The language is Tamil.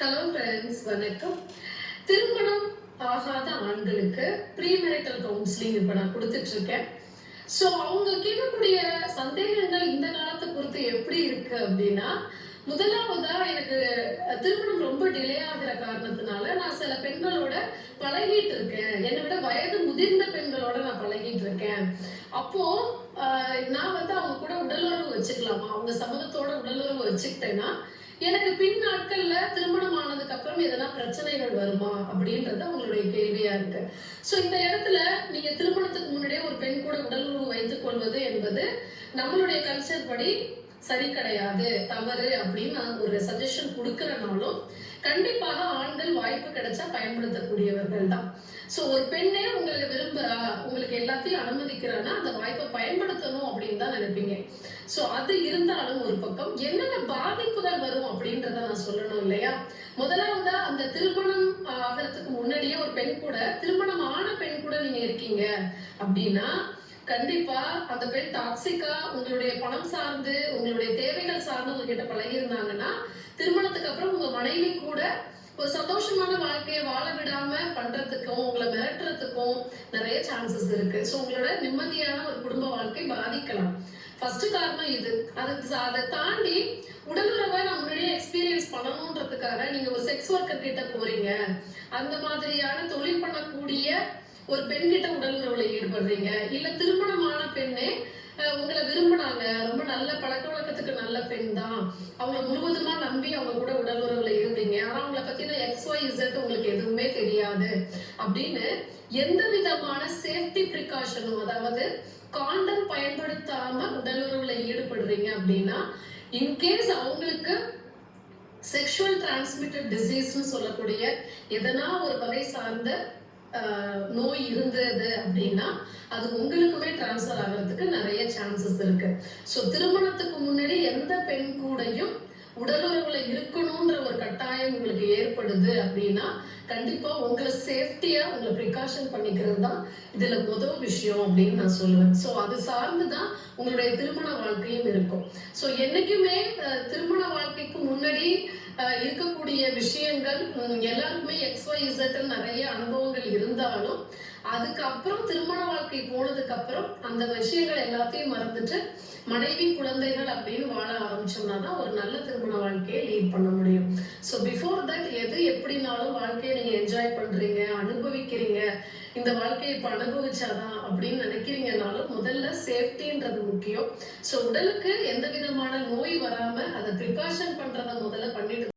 ஹலோ ஃப்ரெண்ட்ஸ் வணக்கம். திருமணம் ஆகாத ஆண்களுக்கு ப்ரீமெரிட்டல் கவுன்சிலிங் இப்போ நான் கொடுத்துட்டு இருக்கேன் ஸோ அவங்க கேட்கக்கூடிய சந்தேகங்கள் இந்த காலத்தை பொறுத்து எப்படி இருக்கு அப்படின்னா முதலாவதா எனக்கு திருமணம் ரொம்ப டிலே ஆகிற காரணத்தினால நான் சில பெண்களோட பழகிட்டு இருக்கேன் என்னை விட வயது முதிர்ந்த பெண்களோட நான் பழகிட்டு இருக்கேன் அப்போ நான் வந்து அவங்க கூட உடலுறவு வச்சுக்கலாமா? அவங்க சமூகத்தோட உடலுறவு வச்சுக்கிட்டேன்னா எனக்கு பின் நாட்கள்ல திருமணம் ஆனதுக்கு அப்புறம் எதனா பிரச்சனைகள் வருமா அப்படின்றது அவங்களுடைய கேள்வியா இருக்கு. சோ இந்த இடத்துல நீங்க திருமணத்துக்கு முன்னாடியே ஒரு பெண் கூட உடலுறவு வைத்துக் கொள்வது என்பது நம்மளுடைய கல்ச்சர் படி சரி கிடையாது தவறு அப்படின்னு நான் ஒரு சஜஷன் கொடுக்கறனாலும் கண்டிப்பாக ஆண்கள் வாய்ப்பு கிடைச்சா பயன்படுத்தக்கூடியவர்கள் தான். ஸோ ஒரு பெண்ணே உங்களை விரும்புறா உங்களுக்கு எல்லாத்தையும் அனுமதிக்கிறான்னா அந்த வாய்ப்பை பயன்படுத்தணும் அப்படின்னு தான் நினைப்பீங்க. ஸோ அது இருந்தாலும் ஒரு பக்கம் என்னென்ன பாதிப்புகள் வரும் அப்படின்றத நான் சொல்லணும் இல்லையா? முதலாவதா அந்த திருமணம் ஆகிறதுக்கு முன்னாடியே ஒரு பெண் கூட திருமணம் ஆன பெண் கூட நீங்க இருக்கீங்க அப்படின்னா கண்டிப்பா அந்த பெண் டாக்ஸிக்கா உங்களுடைய பணம் சார்ந்து உங்களுடைய தேவைகள் சார்ந்து உங்ககிட்ட பழகி இருந்தாங்கன்னா திருமணத்துக்கு அப்புறம் உங்க மனைவி கூட ஒரு சந்தோஷமான வாழ்க்கையை வாழ விடாம பண்றதுக்கும் உங்களை மிரட்டுறதுக்கும் நிறைய சான்சஸ் இருக்கு. ஸோ உங்களோட நிம்மதியான ஒரு குடும்ப வாழ்க்கை பாதிக்கலாம். ஃபர்ஸ்ட் காரணம் இது. அது அதை தாண்டி உடலுறவை நான் முன்னாடியே எக்ஸ்பீரியன்ஸ் பண்ணணுன்றதுக்காக நீங்க ஒரு செக்ஸ் ஒர்க்கர் கிட்ட போறீங்க. அந்த மாதிரியான தொழில் பண்ணக்கூடிய ஒரு பெண் கிட்ட உடலுறவுல ஈடுபடுறீங்க இல்ல திருமணமான பெண்ணே உங்களை விரும்புனாங்க ரொம்ப நல்ல பழக்க வழக்கத்துக்கு நல்ல பெண் தான். அவங்கள முழுவதுமா நம்பி அவங்க கூட உடல் உறவுல இருந்தீங்க. ஆனா அவங்கள பத்தின எக்ஸ் ஒய் இசட் உங்களுக்கு எதுவுமே தெரியாது. அப்படின்னு எந்த விதமான சேஃப்டி ப்ரிகாஷனும் அதாவது காண்டம் பயன்படுத்தாம உடல் உறவுல ஈடுபடுறீங்க அப்படின்னா இன்கேஸ் அவங்களுக்கு செக்ஷுவல் டிரான்ஸ்மிட்டட் டிசீஸ்னு சொல்லக்கூடிய எதனா ஒரு வகை சார்ந்த நோய் இருந்தது அப்படின்னா அது உங்களுக்குமே டிரான்ஸ்ஃபர் ஆகிறதுக்கு நிறைய சான்சஸ் இருக்கு. ஸோ திருமணத்துக்கு முன்னாடி எந்த பெண் கூடையும் உடலுறவுல இருக்கணும்ன்ற ஒரு கட்டாயம் உங்களுக்கு ஏற்படுது அப்படின்னா கண்டிப்பா உங்களை சேஃப்டியா உங்களை ப்ரிகாஷன் பண்ணிக்கிறது தான் இதுல முதல் விஷயம் அப்படின்னு நான் சொல்லுவேன். ஸோ அது சார்ந்து தான் உங்களுடைய திருமண வாழ்க்கையும் இருக்கும். ஸோ என்னைக்குமே திருமண வாழ்க்கைக்கு முன்னாடி இருக்கக்கூடிய விஷயங்கள் எல்லாருக்குமே எக்ஸ் ஒய் இசட் நிறைய அனுபவங்கள் இருந்தாலும் அதுக்கப்புறம் திருமண வாழ்க்கை போனதுக்கு அப்புறம் அந்த விஷயங்கள் எல்லாத்தையும் மறந்துட்டு மனைவி குழந்தைகள் அப்படின்னு வாழ ஆரம்பிச்சோம்னா தான் ஒரு நல்ல திருமண வாழ்க்கையை லீட் பண்ண முடியும். ஸோ பிஃபோர் தட் எது எப்படினாலும் வாழ்க்கையை நீங்க என்ஜாய் பண்றீங்க அனுபவிக்கிறீங்க இந்த வாழ்க்கையை இப்ப அனுபவிச்சாதான் அப்படின்னு நினைக்கிறீங்கனாலும் முதல்ல சேஃப்டின்றது முக்கியம். ஸோ உடலுக்கு எந்த விதமான நோய் வராம அதை ப்ரிகாஷன் பண்றதை முதல்ல பண்ணிட்டு